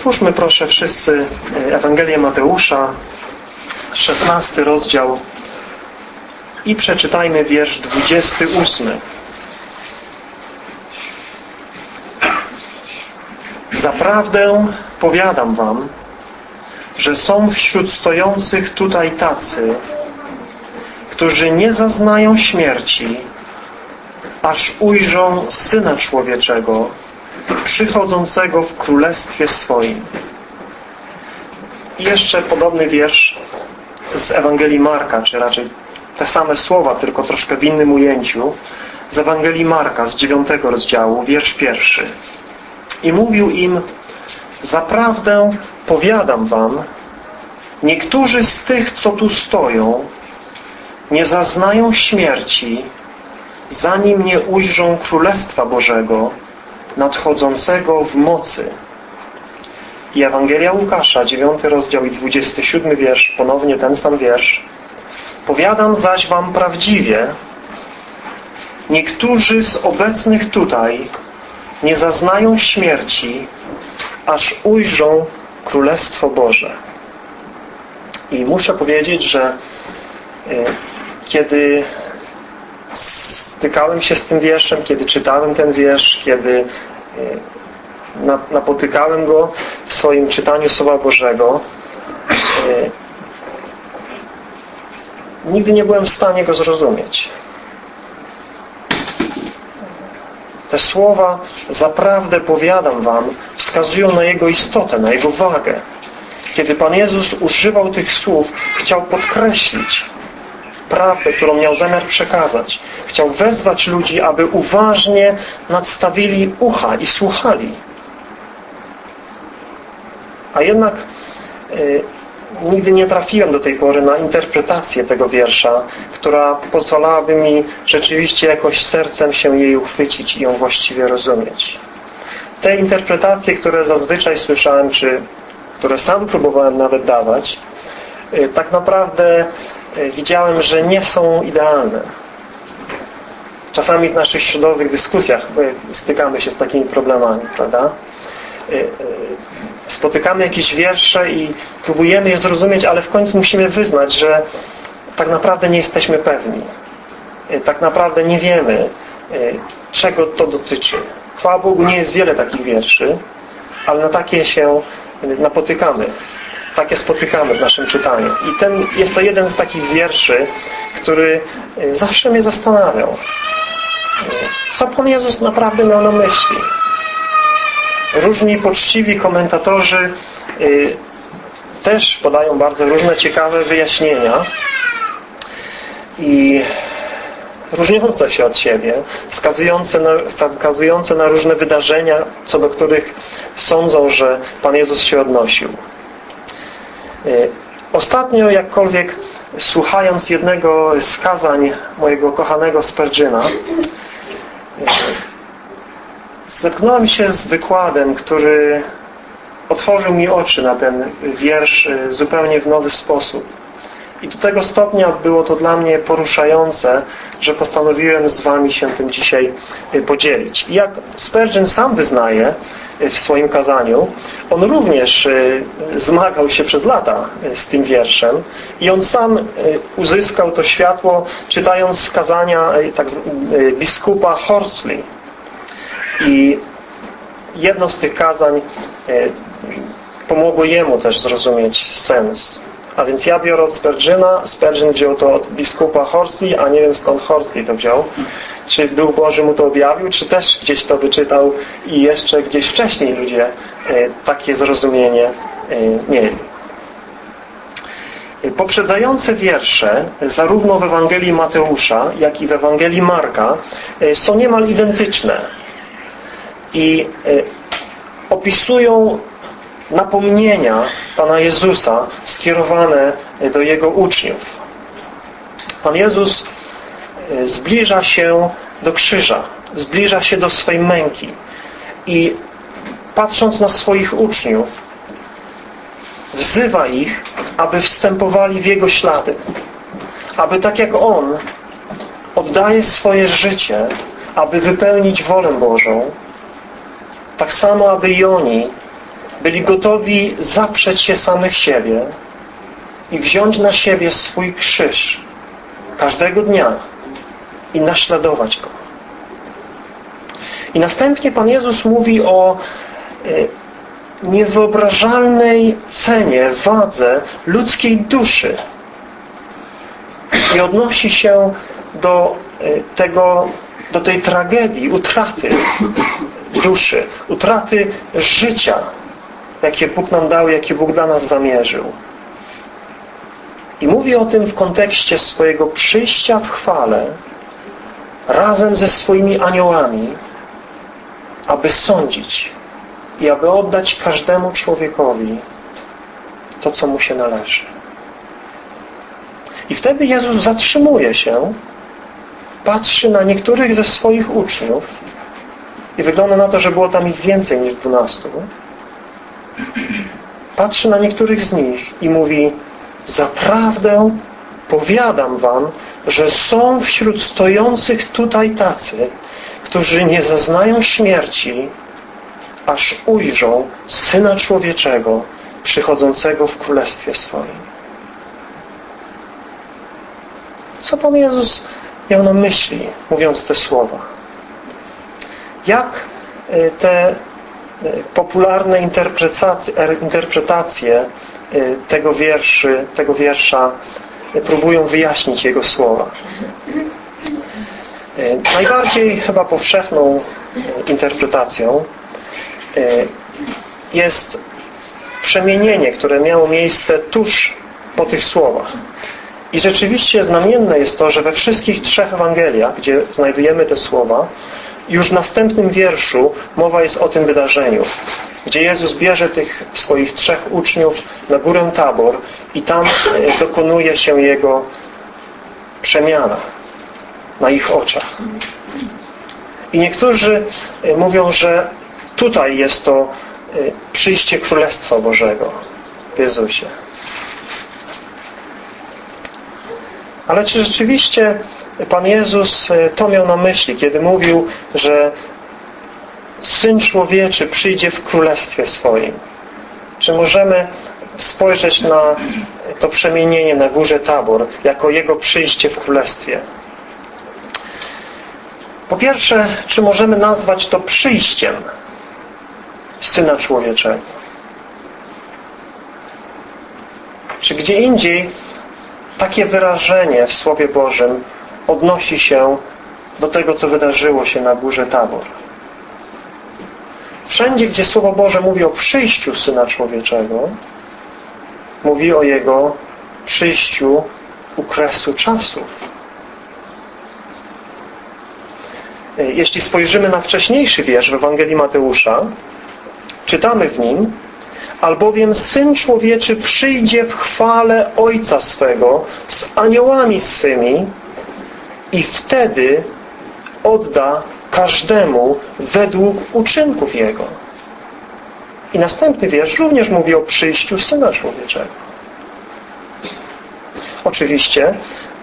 Otwórzmy proszę wszyscy e, Ewangelię Mateusza, 16 rozdział i przeczytajmy wiersz 28. Zaprawdę powiadam wam, że są wśród stojących tutaj tacy, którzy nie zaznają śmierci, aż ujrzą Syna Człowieczego przychodzącego w Królestwie swoim. I jeszcze podobny wiersz z Ewangelii Marka, czy raczej te same słowa, tylko troszkę w innym ujęciu, z Ewangelii Marka z dziewiątego rozdziału, wiersz pierwszy. I mówił im, zaprawdę powiadam wam, niektórzy z tych, co tu stoją, nie zaznają śmierci, zanim nie ujrzą Królestwa Bożego nadchodzącego w mocy. I Ewangelia Łukasza, 9 rozdział i 27 wiersz, ponownie ten sam wiersz. Powiadam zaś wam prawdziwie, niektórzy z obecnych tutaj nie zaznają śmierci, aż ujrzą Królestwo Boże. I muszę powiedzieć, że y, kiedy stykałem się z tym wierszem, kiedy czytałem ten wiersz, kiedy y, napotykałem go w swoim czytaniu Słowa Bożego, y, nigdy nie byłem w stanie go zrozumieć. Te słowa, zaprawdę powiadam wam, wskazują na jego istotę, na jego wagę. Kiedy Pan Jezus używał tych słów, chciał podkreślić prawdę, którą miał zamiar przekazać. Chciał wezwać ludzi, aby uważnie nadstawili ucha i słuchali. A jednak y, nigdy nie trafiłem do tej pory na interpretację tego wiersza, która pozwalałaby mi rzeczywiście jakoś sercem się jej uchwycić i ją właściwie rozumieć. Te interpretacje, które zazwyczaj słyszałem, czy które sam próbowałem nawet dawać, y, tak naprawdę widziałem, że nie są idealne. Czasami w naszych środowych dyskusjach stykamy się z takimi problemami, prawda? Y, spotykamy jakieś wiersze i próbujemy je zrozumieć, ale w końcu musimy wyznać, że tak naprawdę nie jesteśmy pewni. Tak naprawdę nie wiemy, czego to dotyczy. Chwała Bogu, nie jest wiele takich wierszy, ale na takie się napotykamy. Takie spotykamy w naszym czytaniu. I ten, jest to jeden z takich wierszy, który zawsze mnie zastanawiał. Co Pan Jezus naprawdę miał na myśli? Różni poczciwi komentatorzy y, też podają bardzo różne ciekawe wyjaśnienia i różniące się od siebie, wskazujące na, wskazujące na różne wydarzenia, co do których sądzą, że Pan Jezus się odnosił. Y, ostatnio, jakkolwiek słuchając jednego z kazań mojego kochanego Spurgeona, zetknąłem się z wykładem, który otworzył mi oczy na ten wiersz zupełnie w nowy sposób. I do tego stopnia było to dla mnie poruszające, że postanowiłem z Wami się tym dzisiaj podzielić. I jak Spurgeon sam wyznaje w swoim kazaniu, on również zmagał się przez lata z tym wierszem i on sam uzyskał to światło czytając kazania tak, biskupa Horsley i jedno z tych kazań pomogło jemu też zrozumieć sens. A więc ja biorę od Spurgeona, Spurgeon wziął to od biskupa Horsley, a nie wiem skąd Horsley to wziął. Czy Duch Boży mu to objawił, czy też gdzieś to wyczytał i jeszcze gdzieś wcześniej ludzie takie zrozumienie mieli. Poprzedzające wiersze, zarówno w Ewangelii Mateusza, jak i w Ewangelii Marka, są niemal identyczne i opisują napomnienia Pana Jezusa skierowane do Jego uczniów. Pan Jezus zbliża się do krzyża, zbliża się do swej męki i patrząc na swoich uczniów wzywa ich, aby wstępowali w Jego ślady, aby tak jak On oddaje swoje życie, aby wypełnić wolę Bożą, tak samo, aby i oni byli gotowi zaprzeć się samych siebie i wziąć na siebie swój krzyż każdego dnia i naśladować Go. I następnie Pan Jezus mówi o y, niewyobrażalnej cenie, wadze ludzkiej duszy i odnosi się do y, tego, do tej tragedii, utraty duszy, utraty życia, jakie Bóg nam dał, jakie Bóg dla nas zamierzył. I mówi o tym w kontekście swojego przyjścia w chwale razem ze swoimi aniołami, aby sądzić i aby oddać każdemu człowiekowi to, co mu się należy. I wtedy Jezus zatrzymuje się, patrzy na niektórych ze swoich uczniów i wygląda na to, że było tam ich więcej niż dwunastu. Patrzy na niektórych z nich i mówi Zaprawdę powiadam wam, że są wśród stojących tutaj tacy, którzy nie zaznają śmierci, aż ujrzą Syna Człowieczego przychodzącego w Królestwie swoim. Co Pan Jezus miał na myśli, mówiąc te słowa? Jak y, te popularne interpretacje, interpretacje y, tego, wierszy, tego wiersza próbują wyjaśnić jego słowa? Najbardziej chyba powszechną interpretacją jest przemienienie, które miało miejsce tuż po tych słowach. I rzeczywiście znamienne jest to, że we wszystkich trzech Ewangeliach, gdzie znajdujemy te słowa, już w następnym wierszu mowa jest o tym wydarzeniu, gdzie Jezus bierze tych swoich trzech uczniów na górę Tabor i tam dokonuje się Jego przemiana na ich oczach. I niektórzy mówią, że tutaj jest to przyjście Królestwa Bożego w Jezusie. Ale czy rzeczywiście Pan Jezus to miał na myśli, kiedy mówił, że Syn Człowieczy przyjdzie w Królestwie swoim? Czy możemy spojrzeć na to przemienienie na górze Tabor jako Jego przyjście w Królestwie? Po pierwsze, czy możemy nazwać to przyjściem Syna Człowieczego? Czy gdzie indziej takie wyrażenie w Słowie Bożym odnosi się do tego, co wydarzyło się na górze Tabor. Wszędzie, gdzie Słowo Boże mówi o przyjściu Syna Człowieczego, mówi o Jego przyjściu u kresu czasów. Jeśli spojrzymy na wcześniejszy wiersz w Ewangelii Mateusza, czytamy w nim, albowiem Syn Człowieczy przyjdzie w chwale Ojca swego z aniołami swymi i wtedy odda każdemu według uczynków Jego. I następny wiersz również mówi o przyjściu Syna Człowieczego. Oczywiście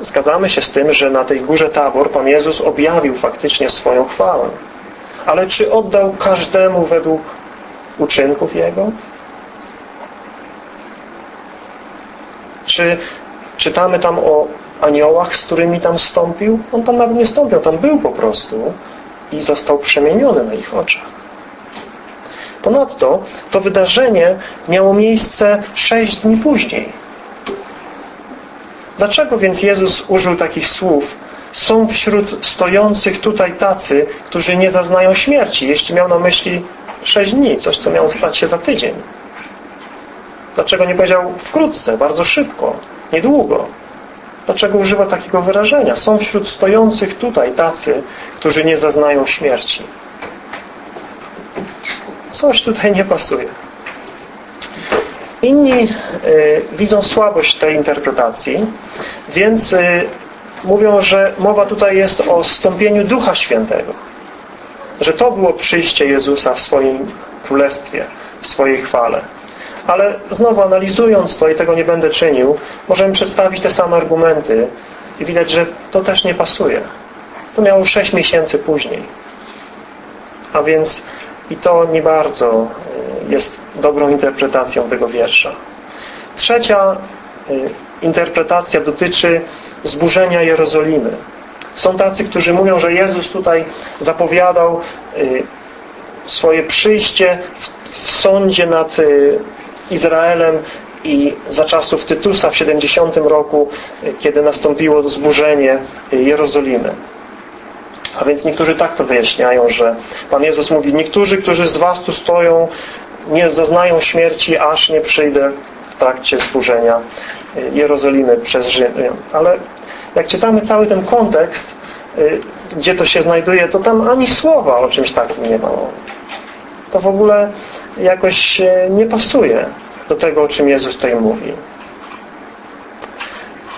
zgadzamy się z tym, że na tej górze Tabor Pan Jezus objawił faktycznie swoją chwałę. Ale czy oddał każdemu według uczynków Jego? Czy czytamy tam o aniołach, z którymi tam stąpił? On tam nawet nie stąpił, tam był po prostu i został przemieniony na ich oczach. Ponadto to wydarzenie miało miejsce sześć dni później. Dlaczego więc Jezus użył takich słów? Są wśród stojących tutaj tacy, którzy nie zaznają śmierci, jeśli miał na myśli sześć dni, coś co miało stać się za tydzień. Dlaczego nie powiedział wkrótce, bardzo szybko, niedługo? Dlaczego używa takiego wyrażenia? Są wśród stojących tutaj tacy, którzy nie zaznają śmierci. Coś tutaj nie pasuje. Inni y, widzą słabość tej interpretacji, więc y, mówią, że mowa tutaj jest o stąpieniu Ducha Świętego. Że to było przyjście Jezusa w swoim królestwie, w swojej chwale. Ale znowu analizując to, i tego nie będę czynił, możemy przedstawić te same argumenty i widać, że to też nie pasuje. To miało sześć miesięcy później. A więc i to nie bardzo jest dobrą interpretacją tego wiersza. Trzecia y, interpretacja dotyczy zburzenia Jerozolimy. Są tacy, którzy mówią, że Jezus tutaj zapowiadał y, swoje przyjście w, w sądzie nad y, Izraelem i za czasów Tytusa w 70 roku, y, kiedy nastąpiło zburzenie y, Jerozolimy. A więc niektórzy tak to wyjaśniają, że Pan Jezus mówi, niektórzy, którzy z was tu stoją, nie zaznają śmierci, aż nie przyjdę w trakcie zburzenia y, Jerozolimy przez Rzymian. Ale jak czytamy cały ten kontekst, gdzie to się znajduje, to tam ani słowa o czymś takim nie ma. To w ogóle jakoś y, nie pasuje do tego, o czym Jezus tutaj mówi.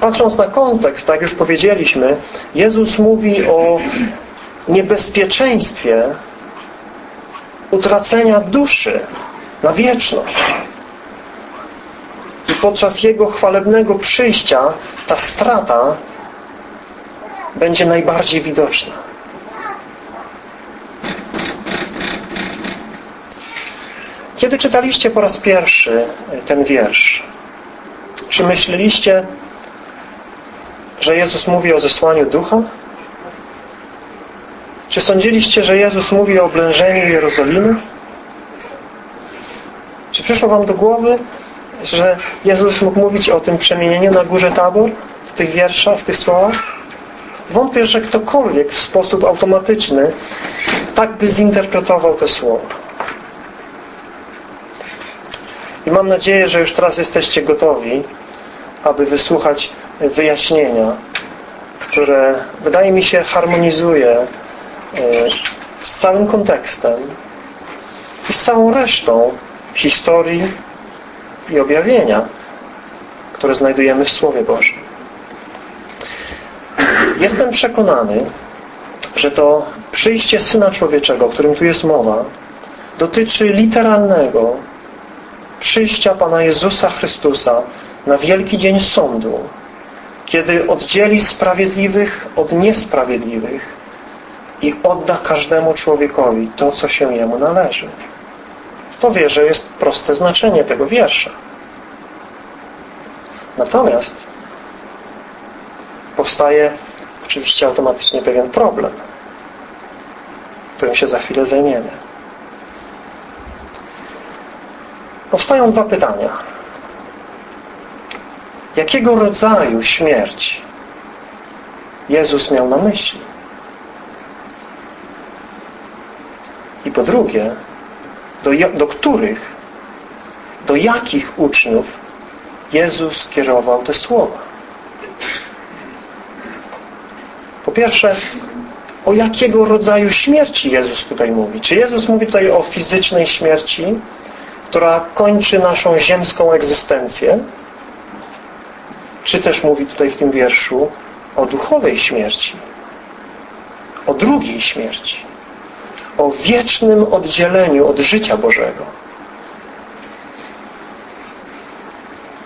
Patrząc na kontekst, tak już powiedzieliśmy, Jezus mówi o niebezpieczeństwie utracenia duszy na wieczność. I podczas Jego chwalebnego przyjścia ta strata będzie najbardziej widoczna. Kiedy czytaliście po raz pierwszy ten wiersz, czy myśleliście, że Jezus mówi o zesłaniu ducha? Czy sądziliście, że Jezus mówi o oblężeniu Jerozolimy? Czy przyszło wam do głowy, że Jezus mógł mówić o tym przemienieniu na górze Tabor w tych wierszach, w tych słowach? Wątpię, że ktokolwiek w sposób automatyczny tak by zinterpretował te słowa. I mam nadzieję, że już teraz jesteście gotowi, aby wysłuchać wyjaśnienia, które wydaje mi się harmonizuje e, z całym kontekstem i z całą resztą historii i objawienia, które znajdujemy w Słowie Bożym. Jestem przekonany, że to przyjście Syna Człowieczego, o którym tu jest mowa, dotyczy literalnego przyjścia Pana Jezusa Chrystusa na wielki dzień sądu, kiedy oddzieli sprawiedliwych od niesprawiedliwych i odda każdemu człowiekowi to, co się jemu należy. To wierzę jest proste znaczenie tego wiersza. Natomiast powstaje oczywiście automatycznie pewien problem, którym się za chwilę zajmiemy. Powstają dwa pytania. Jakiego rodzaju śmierć Jezus miał na myśli? I po drugie, do, do których, do jakich uczniów Jezus kierował te słowa? Po pierwsze, o jakiego rodzaju śmierci Jezus tutaj mówi? Czy Jezus mówi tutaj o fizycznej śmierci, która kończy naszą ziemską egzystencję? Czy też mówi tutaj w tym wierszu o duchowej śmierci? O drugiej śmierci? O wiecznym oddzieleniu od życia Bożego?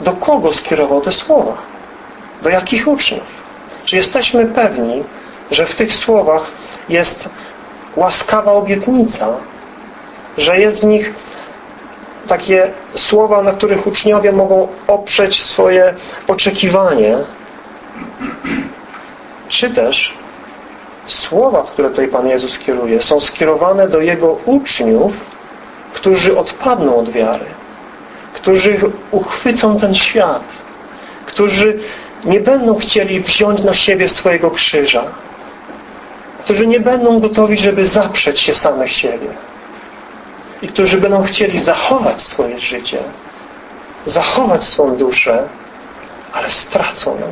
Do kogo skierował te słowa? Do jakich uczniów? Czy jesteśmy pewni, że w tych słowach jest łaskawa obietnica, że jest w nich takie słowa, na których uczniowie mogą oprzeć swoje oczekiwanie, czy też słowa, które tutaj Pan Jezus kieruje, są skierowane do Jego uczniów, którzy odpadną od wiary, którzy uchwycą ten świat, którzy nie będą chcieli wziąć na siebie swojego krzyża, którzy nie będą gotowi, żeby zaprzeć się samych siebie i którzy będą chcieli zachować swoje życie, zachować swą duszę, ale stracą ją.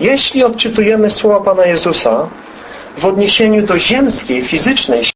Jeśli odczytujemy słowa Pana Jezusa w odniesieniu do ziemskiej, fizycznej